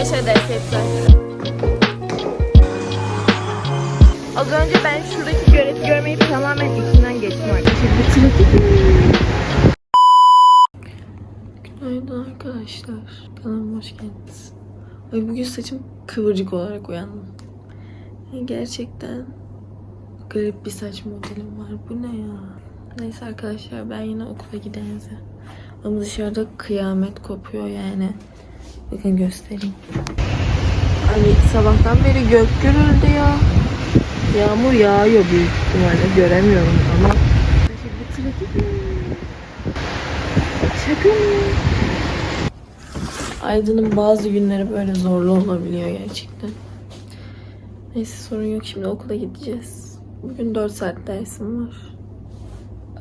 Ders yapacağız. Az önce ben şuradaki göreti görmeyip tamamen içinden geçtim arkadaşlar. Trafik. Günaydın arkadaşlar. Kanalıma hoş geldiniz. Ay bugün saçım kıvırcık olarak uyandım. Ya Gerçekten garip bir saç modelim var. Bu ne ya? Neyse arkadaşlar ben yine okula gidenize. Ama dışarıda kıyamet kopuyor yani. Bakın göstereyim. Ay sabahtan beri gök gürüldü ya. Yağmur yağıyor büyük ihtimalle. Göremiyorum ama. Şaka? Aydın'ın bazı günleri böyle zorlu olabiliyor gerçekten. Neyse sorun yok. Şimdi okula gideceğiz. Bugün 4 saat dersim var.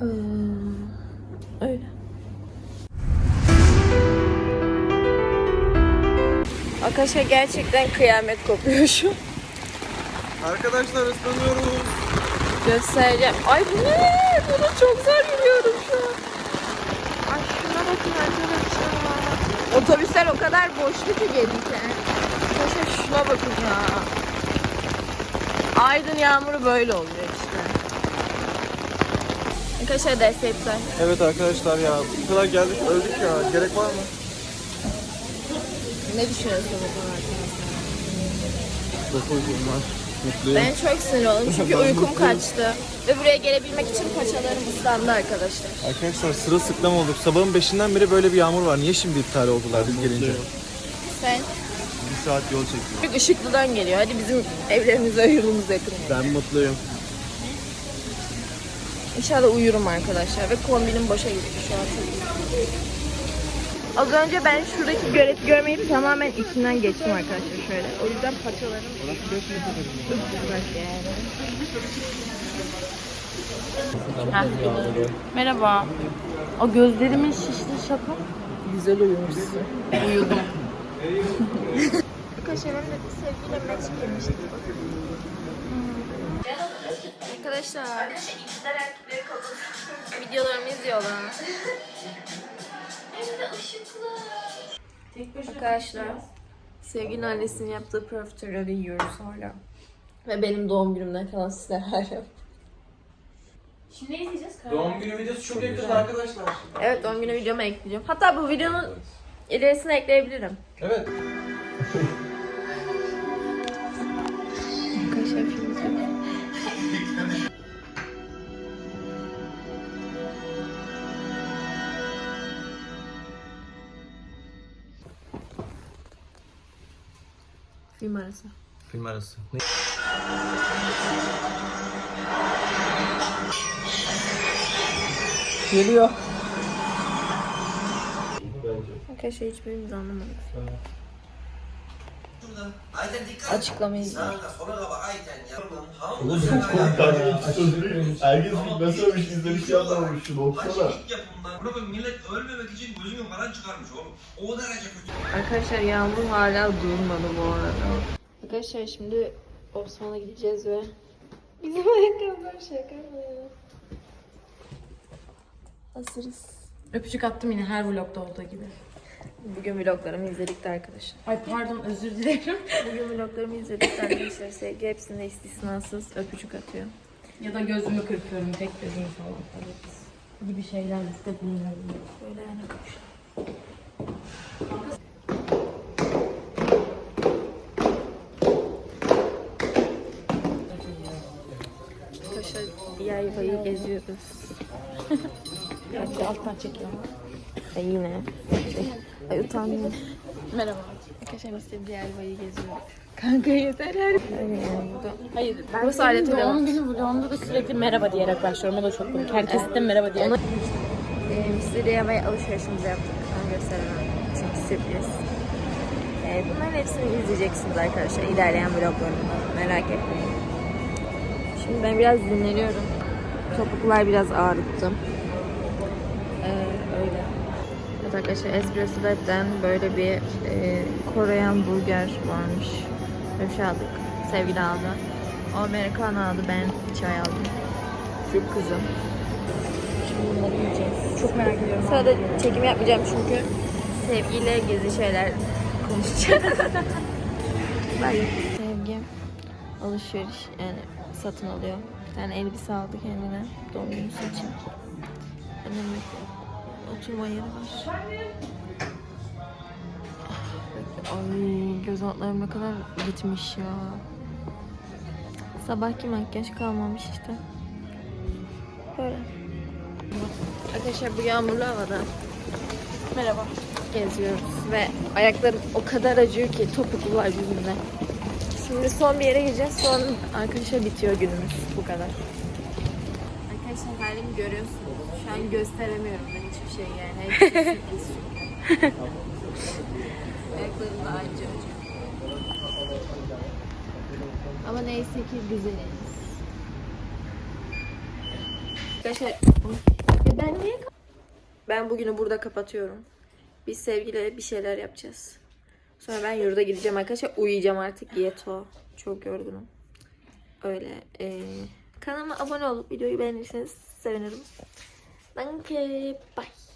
Ee, öyle. Arkadaşlar gerçekten kıyamet kopuyor şu. Arkadaşlar ıslanıyoruz. Göstereceğim. Ay bu ne? Bunu çok zor yürüyorum şu an. Ay şuna bakın arkadaşlar. Otobüsler o kadar boştu ki gelirken. Arkadaşlar şuna bakın ya. Aydın yağmuru böyle oluyor işte. Arkadaşlar ders iptal. Evet arkadaşlar ya bu kadar geldik öldük ya. Gerek var mı? Ne düşünüyorsun bu konu hakkında? Çok uykum var. Mutluyum. Ben çok sinir oldum çünkü Ben uykum mutluyum. kaçtı. Ve buraya gelebilmek için paçalarım ıslandı arkadaşlar. Arkadaşlar sıra sıklam olduk. Sabahın beşinden beri böyle bir yağmur var. Niye şimdi iptal oldular biz gelince? Sen Bir saat yol çekiyor. bir ışıklıdan geliyor. Hadi bizim evlerimize yolumuz yakın. Ben mutluyum. İnşallah uyurum arkadaşlar ve kombinim boşa gitti şu an çok. Az önce ben şuradaki göreti görmeyip tamamen içinden geçtim arkadaşlar şöyle. O yüzden paçalarım. Merhaba. O gözlerimin şişli şaka. Güzel uyumuşsun. Uyudum. Arkadaşlar ben de sevgiyle maç girmiştik. Arkadaşlar. Videolarımı izliyorlar. Arkadaşlar. Sevginin annesinin yaptığı profiterolü yiyoruz hala. Ve benim doğum günümden kalan sizler hala. Şimdi ne izleyeceğiz? Doğum günü videosu çok yakında arkadaşlar. Evet doğum günü videomu ekleyeceğim. Hatta bu videonun ilerisine ekleyebilirim. Evet. Film arası. Film arası. Geliyor. Arkadaşlar hiçbirimiz anlamadık. Açıklamayı izliyoruz. Oğlum çok komik Herkes nasıl ölmüş izlemiş yapmamış şunu okusana. Bunu millet ölmemek için gözünü falan çıkarmış oğlum. O derece kötü. Arkadaşlar yağmur hala durmadı bu arada. Arkadaşlar şimdi Osman'a gideceğiz ve bizim ayakkabılar şaka mı? Hazırız. Öpücük attım yine her vlogda olduğu gibi. Bugün vloglarımı izledik de arkadaşlar. Ay pardon özür dilerim. Bugün vloglarımı izledik de arkadaşlar. Sevgi hepsinde istisnasız öpücük atıyor. ya da gözümü kırpıyorum tek gözümü falan. Evet. Gibi şeyler de bilmiyorum. Böyle yani kapışlar. Arkadaşlar yayvayı geziyoruz. Belki alttan çekiyorum. Ay yine. Ay utandım. Merhaba. Arkadaşlar diğer yayvayı geziyoruz. Kanka yeter her. Yani burada. Hayır. Ben Burası alet doğum günü vlogunda da sürekli merhaba diyerek başlıyorum. O da çok komik. Herkes de merhaba diyerek. Ona e, Mr. Yava'ya alışverişimizi yaptık. Onu gösteremem. Çünkü sürpriz. E, bunların hepsini izleyeceksiniz arkadaşlar. ilerleyen vloglarımda. Merak etmeyin. Şimdi ben biraz dinleniyorum. Topuklar biraz ağrıttı. Evet arkadaşlar Espresso Dad'den böyle bir e, Koreyan burger varmış. Böyle bir şey aldık. Sevgili aldı. O Americano aldı. Ben çay aldım. Şu kızım. Şimdi bunları yiyeceğiz. Çok merak ediyorum. Sırada çekim yapmayacağım çünkü sevgiyle gezi şeyler konuşacağım. Bye. Sevgi alışveriş yani satın alıyor. Bir tane elbise aldı kendine doğum günü için. Annem oturma yeri var. Ay göz altlarım ne kadar gitmiş ya. Sabahki makyaj kalmamış işte. Böyle. Arkadaşlar bu yağmurlu havada Merhaba. geziyoruz ve ayaklarım o kadar acıyor ki topuklular yüzümden. Şimdi son bir yere gideceğiz. Son arkadaşlar bitiyor günümüz. Bu kadar. Arkadaşlar halimi görüyorsunuz. Şu an gösteremiyorum ben hiçbir şey yani. Hiçbir şey çünkü. Ayaklarım da acıyor. Ama neyse ki güzeliz. Arkadaşlar Ya ben niye ben bugünü burada kapatıyorum. Biz sevgili bir şeyler yapacağız. Sonra ben yurda gideceğim arkadaşlar. Uyuyacağım artık. Yeto. Çok yorgunum. Öyle. Ee, kanalıma abone olup videoyu beğenirseniz sevinirim. Danke. Bye.